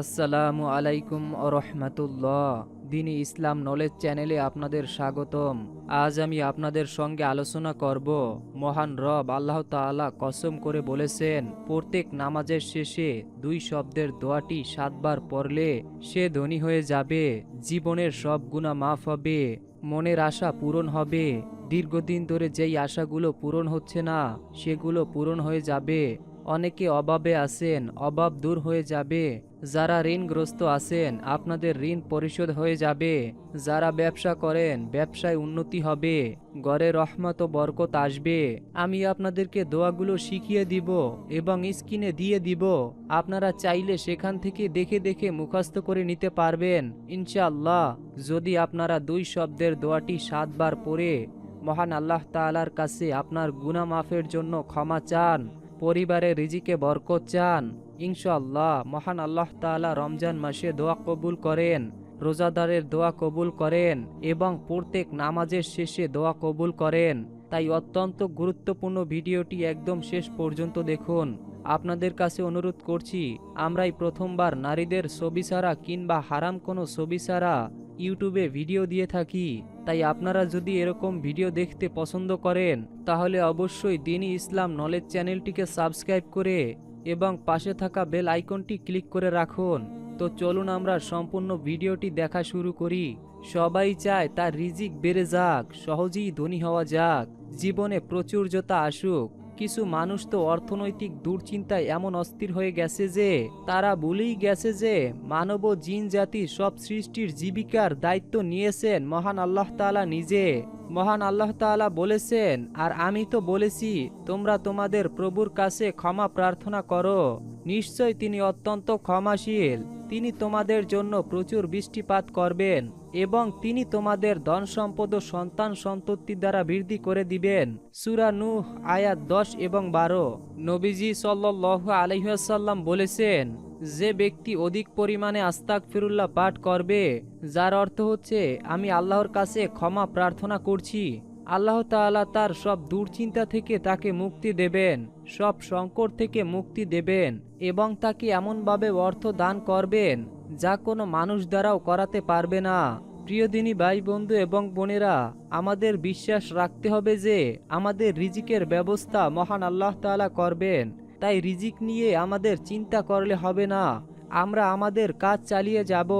আসসালামু আলাইকুম রহমতুল্লাহ। দিনী ইসলাম নলেজ চ্যানেলে আপনাদের স্বাগতম। আজ আমি আপনাদের সঙ্গে আলোচনা করব। মহান রব আল্লাহ তাআলা কসম করে বলেছেন, প্রত্যেক নামাজের শেষে দুই শব্দের দোয়াটি সাতবার পড়লে সে ধনী হয়ে যাবে, জীবনের সব গুণা মাফ হবে, মনের আশা পূরণ হবে, দীর্ঘদিন ধরে যেই আশাগুলো পূরণ হচ্ছে না, সেগুলো পূরণ হয়ে যাবে, অনেকে অভাবে আছেন, অভাব দূর হয়ে যাবে যারা ঋণগ্রস্ত আছেন, আপনাদের ঋণ পরিশোধ হয়ে যাবে। যারা ব্যবসা করেন, ব্যবসায় উন্নতি হবে। গড়ে রহমত ও বরকত আসবে। আমি আপনাদেরকে দোয়াগুলো শিখিয়ে দিব এবং স্ক্রিনে দিয়ে দিব। আপনারা চাইলে সেখান থেকে দেখে দেখে মুখস্থ করে নিতে পারবেন। ইনশাআল্লাহ, যদি আপনারা দুই শব্দের দোয়াটি সাতবার পড়ে, মহান আল্লাহ তাআলার কাছে আপনার গুনাহ মাফের জন্য ক্ষমা চান পরিবারে রিজিকে বরকত চান। ইনশাআল্লাহ, মহান আল্লাহ তাআলা রমজান মাসে দোয়া কবুল করেন, রোজাদারের দোয়া কবুল করেন এবং প্রত্যেক নামাজের শেষে দোয়া কবুল করেন। তাই অত্যন্ত গুরুত্বপূর্ণ ভিডিওটি একদম শেষ পর্যন্ত দেখুন। আপনাদের কাছে অনুরোধ করছি, আমরাই প্রথমবার নারীদের ছবি কিংবা হারাম কোনো ছবি ইউটিউবে ভিডিও দিয়ে থাকি। তাই আপনারা যদি এরকম ভিডিও দেখতে পছন্দ করেন, তাহলে অবশ্যই দিনই ইসলাম নলেজ চ্যানেলটিকে সাবস্ক্রাইব করে এবং পাশে থাকা বেল আইকনটি ক্লিক করে রাখুন। তো চলুন আমরা সম্পূর্ণ ভিডিওটি দেখা শুরু করি। সবাই চায় তার রিজিক বেড়ে যাক, সহজেই ধনী হওয়া যাক। জীবনে প্রচুরজতা আসুক। কিছু মানুষ তো অর্থনৈতিক দুশ্চিন্তায় এমন অস্থির হয়ে গেছে যে, তারা বলেই গেছে যে, মানব জিন জাতি সব সৃষ্টির জীবিকার দায়িত্ব নিয়েছেন মহান আল্লাহ তাআলা নিজে। মহান আল্লাহ তাআলা বলেছেন, আর আমি তো বলেছি, তোমরা তোমাদের প্রভুর কাছে ক্ষমা প্রার্থনা করো। নিশ্চয় তিনি অত্যন্ত ক্ষমাশীল। তিনি তোমাদের জন্য প্রচুর বৃষ্টিপাত করবেন এবং তিনি তোমাদের ধন সম্পদ ও সন্তান সন্ততি দ্বারা বৃদ্ধি করে দিবেন। সুরা নূহ, আয়াত দশ এবং বারো। নবীজি সাল্লাহ আলহাসাল্লাম বলেছেন যে ব্যক্তি অধিক পরিমাণে আস্তাক ফিরুল্লাহ পাঠ করবে, যার অর্থ হচ্ছে, আমি আল্লাহর কাছে ক্ষমা প্রার্থনা করছি। আল্লাহ তাআলা তার সব দুশ্চিন্তা থেকে তাকে মুক্তি দেবেন, সব সংকট থেকে মুক্তি দেবেন, এবং তাকে এমনভাবে অর্থ দান করবেন, যা কোনো মানুষ দ্বারাও করাতে পারবে না। প্রিয় দিনী ভাই বন্ধু এবং বোনেরা, আমাদের বিশ্বাস রাখতে হবে যে, আমাদের রিজিকের ব্যবস্থা মহান আল্লাহ তাআলা করবেন। তাই রিজিক নিয়ে আমাদের চিন্তা করলে হবে না। আমরা আমাদের কাজ চালিয়ে যাব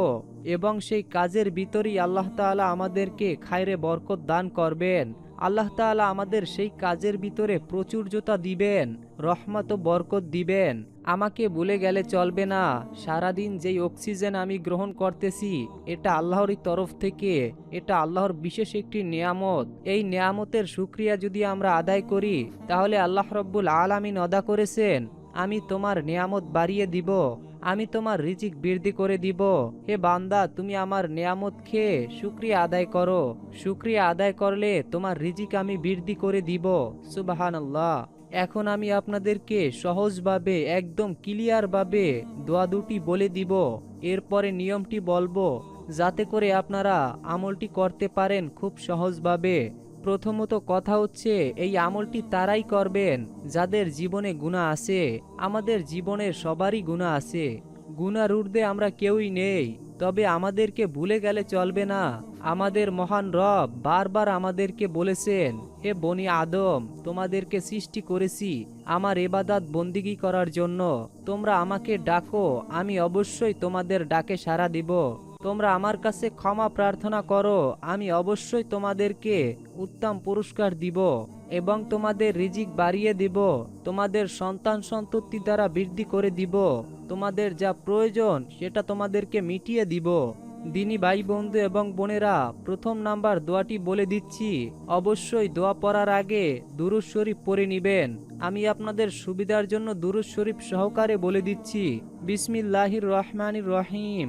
এবং সেই কাজের ভিতরেই আল্লাহ তালা আমাদেরকে খায়রে বরকত দান করবেন। আল্লাহ তাআলা আমাদের সেই কাজের ভিতরে প্রচুরজতা দিবেন, রহমত বরকত দিবেন। আমাকে ভুলে গেলে চলবে না। সারাদিন যেই অক্সিজেন আমি গ্রহণ করতেছি, এটা আল্লাহরই তরফ থেকে, এটা আল্লাহর বিশেষ একটি নিয়ামত। এই নিয়ামতের সুক্রিয়া যদি আমরা আদায় করি, তাহলে আল্লাহ রব্বুল আলামিন অদা করেছেন, আমি তোমার নিয়ামত বাড়িয়ে দিব। আমি তোমার রিজিক বৃদ্ধি করে দিব। হে বান্দা, তুমি আমার নিয়ামত খেয়ে শুক্রিয়া আদায় করো। শুক্রিয়া আদায় করলে তোমার রিজিক আমি বৃদ্ধি করে দিব। সুবাহান আল্লাহ এখন আমি আপনাদেরকে সহজভাবে, একদম ক্লিয়ারভাবে দোয়া দুটি বলে দিব। এরপরে নিয়মটি বলব, যাতে করে আপনারা আমলটি করতে পারেন খুব সহজভাবে। প্রথমত কথা হচ্ছে, এই আমলটি তারাই করবেন, যাদের জীবনে গুণা আছে। আমাদের জীবনের সবারই গুণা আছে। গুনার ঊর্ধ্বে আমরা কেউই নেই। তবে আমাদেরকে ভুলে গেলে চলবে না। আমাদের মহান রব বারবার আমাদেরকে বলেছেন, হে বনি আদম, তোমাদেরকে সৃষ্টি করেছি আমার এবাদাত বন্দিগি করার জন্য। তোমরা আমাকে ডাকো, আমি অবশ্যই তোমাদের ডাকে সাড়া দিব। তোমরা আমার কাছে ক্ষমা প্রার্থনা করো, আমি অবশ্যই তোমাদেরকে উত্তম পুরস্কার দিব এবং তোমাদের রিজিক বাড়িয়ে দিব, তোমাদের সন্তান সন্ততি দ্বারা বৃদ্ধি করে দিব, তোমাদের যা প্রয়োজন সেটা তোমাদেরকে মিটিয়ে দিব। দিনী ভাই বন্ধু এবং বোনেরা, প্রথম নাম্বার দোয়াটি বলে দিচ্ছি, অবশ্যই দোয়া পড়ার আগে দুরুজ শরীফ পড়ে নিবেন। আমি আপনাদের সুবিধার জন্য দুরুজ শরীফ সহকারে বলে দিচ্ছি, বিসমিল্লাহির রহমানির রহিম।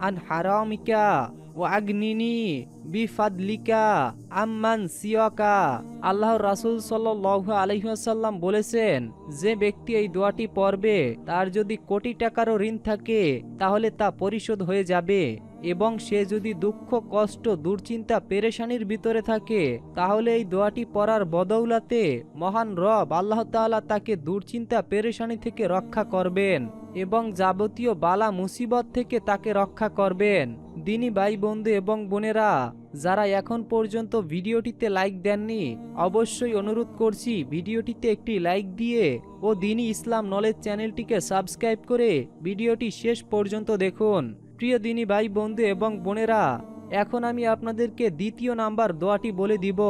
আন হারামিকা ও বিফাদলিকা আম্মান সিয়াকা আল্লাহ রাসূল সাল্লাল্লাহু আলাইহি ওয়াসাল্লাম বলেছেন, যে ব্যক্তি এই দোয়াটি পড়বে, তার যদি কোটি টাকারও ঋণ থাকে, তাহলে তা পরিশোধ হয়ে যাবে। এবং সে যদি দুঃখ, কষ্ট, দুশ্চিন্তা, পেরেশানির ভিতরে থাকে, তাহলে এই দোয়াটি পড়ার বদৌলাতে মহান রব আল্লাহ তাআলা তাকে দুশ্চিন্তা, পেরেশানি থেকে রক্ষা করবেন এবং যাবতীয় বালা, মুসিবত থেকে তাকে রক্ষা করবেন। দিনী ভাই বন্ধু এবং বোনেরা, যারা এখন পর্যন্ত ভিডিওটিতে লাইক দেননি, অবশ্যই অনুরোধ করছি ভিডিওটিতে একটি লাইক দিয়ে ও দিনী ইসলাম নলেজ চ্যানেলটিকে সাবস্ক্রাইব করে ভিডিওটি শেষ পর্যন্ত দেখুন। প্রিয় দিনী ভাই, বন্ধু এবং বোনেরা, এখন আমি আপনাদেরকে দ্বিতীয় নাম্বার দোয়াটি বলে দিব।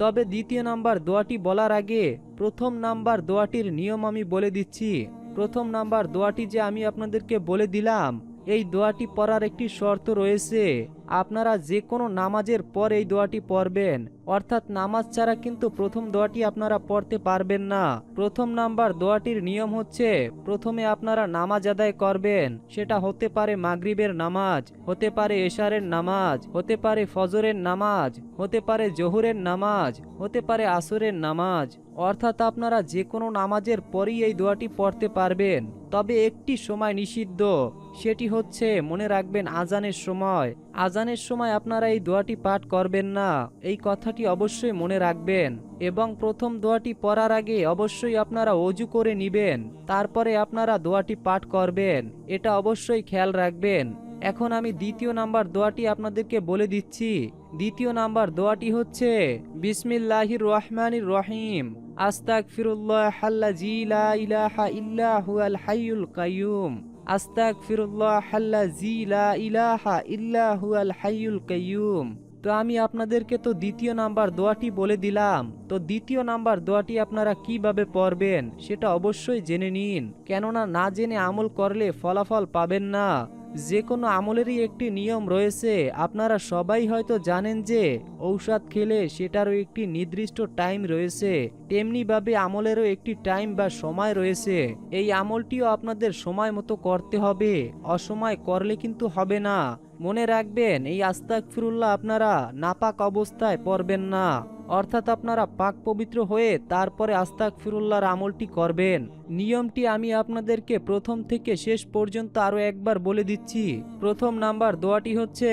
তবে দ্বিতীয় নাম্বার দোয়াটি বলার আগে প্রথম নাম্বার দোয়াটির নিয়ম আমি বলে দিচ্ছি। প্রথম নাম্বার দোয়াটি যে আমি আপনাদেরকে বলে দিলাম, এই দোয়াটি পড়ার একটি শর্ত রয়েছে। আপনারা যে কোনো নামাজের পর এই দোয়াটি পড়বেন। অর্থাৎ নামাজ ছাড়া কিন্তু প্রথম দোয়াটি আপনারা পড়তে পারবেন না। প্রথম নাম্বার দোয়াটির নিয়ম হচ্ছে, প্রথমে আপনারা নামাজ আদায় করবেন। সেটা হতে পারে মাগরিবের নামাজ, হতে পারে এশারের নামাজ, হতে পারে ফজরের নামাজ, হতে পারে জোহরের নামাজ, হতে পারে আসরের নামাজ। অর্থাৎ আপনারা যে কোনো নামাজের পরই এই দোয়াটি পড়তে পারবেন। তবে একটি সময় নিষিদ্ধ, সেটি হচ্ছে মনে রাখবেন আজানের সময়। আজানের সময় আপনারা এই দোয়াটি পাঠ করবেন না। এই কথাটি অবশ্যই মনে রাখবেন এবং প্রথম দোয়াটি পড়ার আগে অবশ্যই আপনারা অজু করে নিবেন। তারপরে আপনারা দোয়াটি পাঠ করবেন। এটা অবশ্যই খেয়াল রাখবেন। এখন আমি দ্বিতীয় নাম্বার দোয়াটি আপনাদেরকে বলে দিচ্ছি। দ্বিতীয় নাম্বার দোয়াটি হচ্ছে, বিসমিল্লাহির রহমানির রহিম। আস্তাক ফিরুল্লাহ হাল্লা জিলা ইলাহা ইল্লা হুয়াল হাইয়ুল কাইয়ুম। আস্তাক ফিরুল্লাহ হাল্লা জিলা ইলাহা ইল্লা হুয়াল হাইয়ুল কাইয়ুম। তো আমি আপনাদেরকে তো দ্বিতীয় নাম্বার দোয়াটি বলে দিলাম। তো দ্বিতীয় নাম্বার দোয়াটি আপনারা কীভাবে পড়বেন সেটা অবশ্যই জেনে নিন। কেননা না জেনে আমল করলে ফলাফল পাবেন না। যে কোনো আমলেরই একটি নিয়ম রয়েছে। আপনারা সবাই হয়তো জানেন যে ঔষধ খেলে সেটারও একটি নির্দিষ্ট টাইম রয়েছে। তেমনিভাবে আমলেরও একটি টাইম বা সময় রয়েছে। এই আমলটিও আপনাদের সময় মতো করতে হবে। অসময় করলে কিন্তু হবে না। মনে রাখবেন, এই আস্তাক ফিরুল্লাহ আপনারা নাপাক অবস্থায় পড়বেন না। অর্থাৎ আপনারা পাক পবিত্র হয়ে তারপরে আস্তাক ফিরুল্লাহর আমলটি করবেন। নিয়মটি আমি আপনাদেরকে প্রথম থেকে শেষ পর্যন্ত আরও একবার বলে দিচ্ছি। প্রথম নাম্বার দোয়াটি হচ্ছে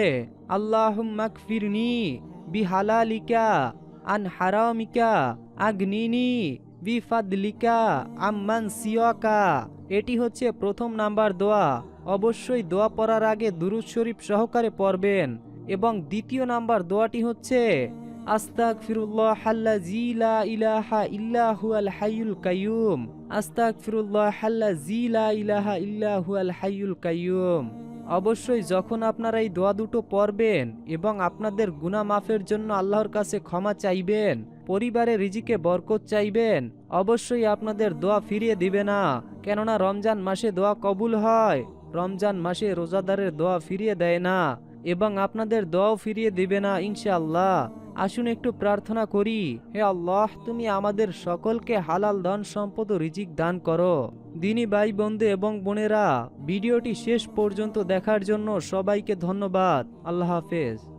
আল্লাহ ফিরনি বিহালালিকা আন হারামিকা আগ্নিনি বিফাদলিকা আম্মান সিয়াকা এটি হচ্ছে প্রথম নাম্বার দোয়া। অবশ্যই দোয়া পড়ার আগে দুরুদ শরীফ সহকারে পড়বেন। এবং দ্বিতীয় নাম্বার দোয়াটি হচ্ছে আস্তাক হাল্লা ইলাহা হাইয়ুল কাইয়ুম। আস্তাক হাল্লা ইলাহা হাইয়ুল কাইয়ুম। অবশ্যই যখন আপনারা এই দোয়া দুটো পড়বেন এবং আপনাদের গুনাহ মাফের জন্য আল্লাহর কাছে ক্ষমা চাইবেন, পরিবারে রিজিকে বরকত চাইবেন, অবশ্যই আপনাদের দোয়া ফিরিয়ে দিবে না। কেননা রমজান মাসে দোয়া কবুল হয়, রমজান মাসে রোজাদারের দোয়া ফিরিয়ে দেয় না। এবং আপনাদের দোয়াও ফিরিয়ে দিবে না, ইনশাআল্লাহ। আসুন একটু প্রার্থনা করি, হে আল্লাহ, তুমি আমাদের সকলকে হালাল ধন সম্পদ রিজিক দান করো। দিনী ভাই, বন্ধু এবং বোনেরা, ভিডিওটি শেষ পর্যন্ত দেখার জন্য সবাইকে ধন্যবাদ। আল্লাহ হাফেজ।